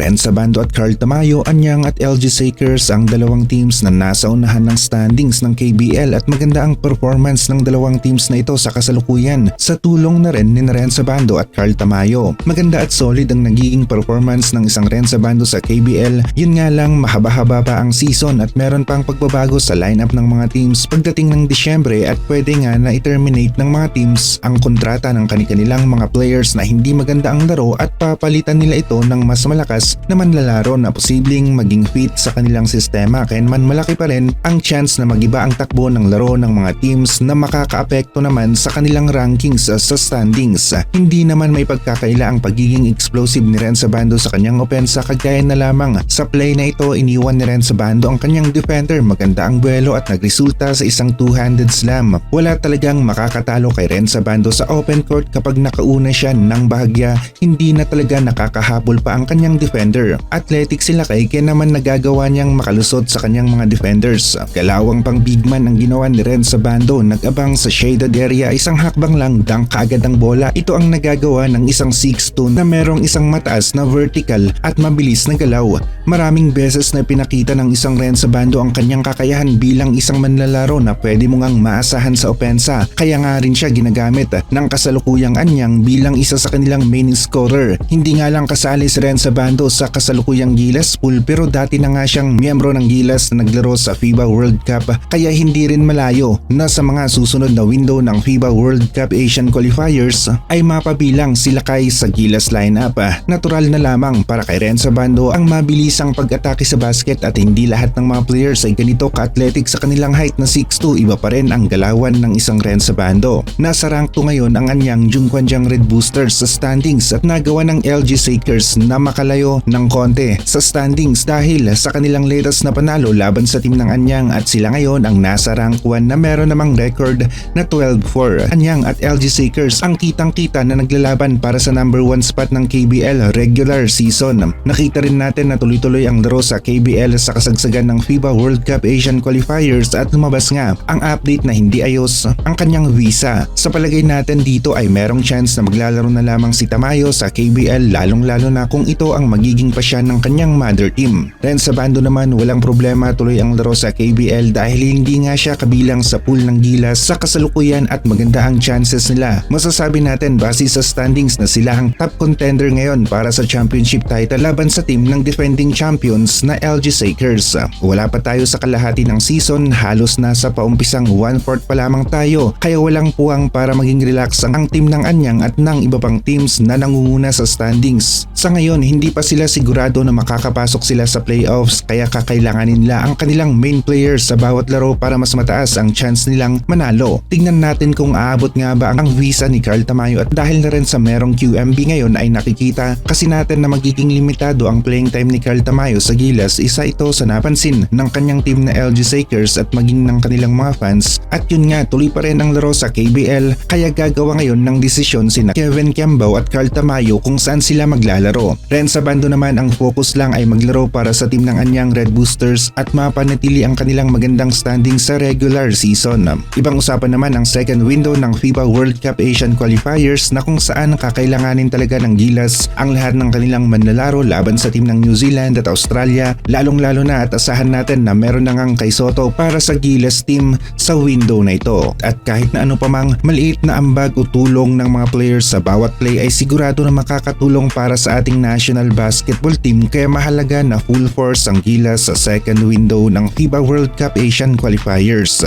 Renza Bando at Carl Tamayo, Anyang at LG Sakers ang dalawang teams na nasa unahan ng standings ng KBL at maganda ang performance ng dalawang teams na ito sa kasalukuyan sa tulong na rin ni Renza Bando at Carl Tamayo. Maganda at solid ang nagiging performance ng isang Renza Bando sa KBL, yun nga lang mahaba-haba pa ang season at meron pang pagbabago sa lineup ng mga teams pagdating ng Disyembre at pwede nga na i-terminate ng mga teams ang kontrata ng kanilang mga players na hindi maganda ang laro at papalitan nila ito ng mas malakas na manlalaro na posibleng maging fit sa kanilang sistema kaya man malaki pa rin ang chance na magiba ang takbo ng laro ng mga teams na makakaapekto naman sa kanilang rankings sa standings. Hindi naman may pagkakaila ang pagiging explosive ni Renza Bando sa kanyang opensa kagaya na lamang sa play na ito iniwan ni Renza Bando ang kanyang defender maganda ang buwelo at nagresulta sa isang two-handed slam. Wala talagang makakatalo kay Renza Bando sa open court kapag nakauna siya ng bahagya hindi na talaga nakakahabol pa ang kanyang defender. Athletic sila kay kaya naman nagagawa niyang makalusot sa kanyang mga defenders. Kalawang pang big man ang ginawa ni Renza Bando nag-abang sa shaded area isang hakbang lang dunk kaagad ang bola. Ito ang nagagawa ng isang 6'2 na merong isang mataas na vertical at mabilis na galaw. Maraming beses na pinakita ng isang Renza Bando ang kanyang kakayahan bilang isang manlalaro na pwede mo ngang maasahan sa opensa. Kaya nga rin siya ginagamit ng kasalukuyang anyang bilang isa sa kanilang main scorer. Hindi nga lang kasali si Renza Bando sa kasalukuyang Gilas pool pero dati na nga siyang miyembro ng Gilas na naglaro sa FIBA World Cup kaya hindi rin malayo na sa mga susunod na window ng FIBA World Cup Asian Qualifiers ay mapabilang sila kay sa Gilas lineup. Natural na lamang para kay Renza Bando ang mabilisang pag-atake sa basket at hindi lahat ng mga players ay ganito ka-athletic sa kanilang height na 6'2 iba pa rin ang galawan ng isang Renza Bando. Nasa rank 2 ngayon ang anyang Jungkwanjang Red Boosters sa standings at nagawa ng LG Sakers na makalayo ng konti sa standings dahil sa kanilang latest na panalo laban sa team ng Anyang at sila ngayon ang nasa rank 1 na meron namang record na 12-4. Anyang at LG Sakers ang kitang-kita na naglalaban para sa number 1 spot ng KBL regular season. Nakita rin natin na tuloy-tuloy ang laro sa KBL sa kasagsagan ng FIBA World Cup Asian Qualifiers at lumabas nga ang update na hindi ayos ang kanyang visa. Sa palagay natin dito ay merong chance na maglalaro na lamang si Tamayo sa KBL lalong-lalo na kung ito ang magiging pasya ng kanyang mother team. Ren sa bando naman walang problema tuloy ang laro sa KBL dahil hindi nga siya kabilang sa pool ng Gilas sa kasalukuyan at maganda ang chances nila. Masasabi natin base sa standings na sila ang top contender ngayon para sa championship title laban sa team ng defending champions na LG Sakers. Wala pa tayo sa kalahati ng season, halos nasa paumpisang 1-4 pa lamang tayo kaya walang puwang para maging relax ang team ng Anyang at ng iba pang teams na nangunguna sa standings. Sa ngayon, hindi pa sila sigurado na makakapasok sila sa playoffs kaya kakailanganin nila ang kanilang main players sa bawat laro para mas mataas ang chance nilang manalo. Tingnan natin kung aabot nga ba ang visa ni Carl Tamayo at dahil na rin sa merong QMB ngayon ay nakikita kasi natin na magiging limitado ang playing time ni Carl Tamayo sa Gilas isa ito sa napansin ng kanyang team na LG Sakers at maging ng kanilang mga fans at yun nga tuloy pa rin ang laro sa KBL kaya gagawa ngayon ng desisyon sina Kevin Kembaw at Carl Tamayo kung saan sila maglalaro. Ren sa bando naman ang focus lang ay maglaro para sa team ng Anyang Red Boosters at mapanatili ang kanilang magandang standing sa regular season. Ibang usapan naman ang second window ng FIBA World Cup Asian Qualifiers na kung saan kakailanganin talaga ng Gilas ang lahat ng kanilang manlalaro laban sa team ng New Zealand at Australia lalong-lalo na at asahan natin na meron na ngang kay Soto para sa Gilas team sa window na ito. At kahit na ano pa mang maliit na ambag o tulong ng mga players sa bawat play ay sigurado na makakatulong para sa ating national basketball team kaya mahalaga na full force ang Gilas sa second window ng FIBA World Cup Asian Qualifiers.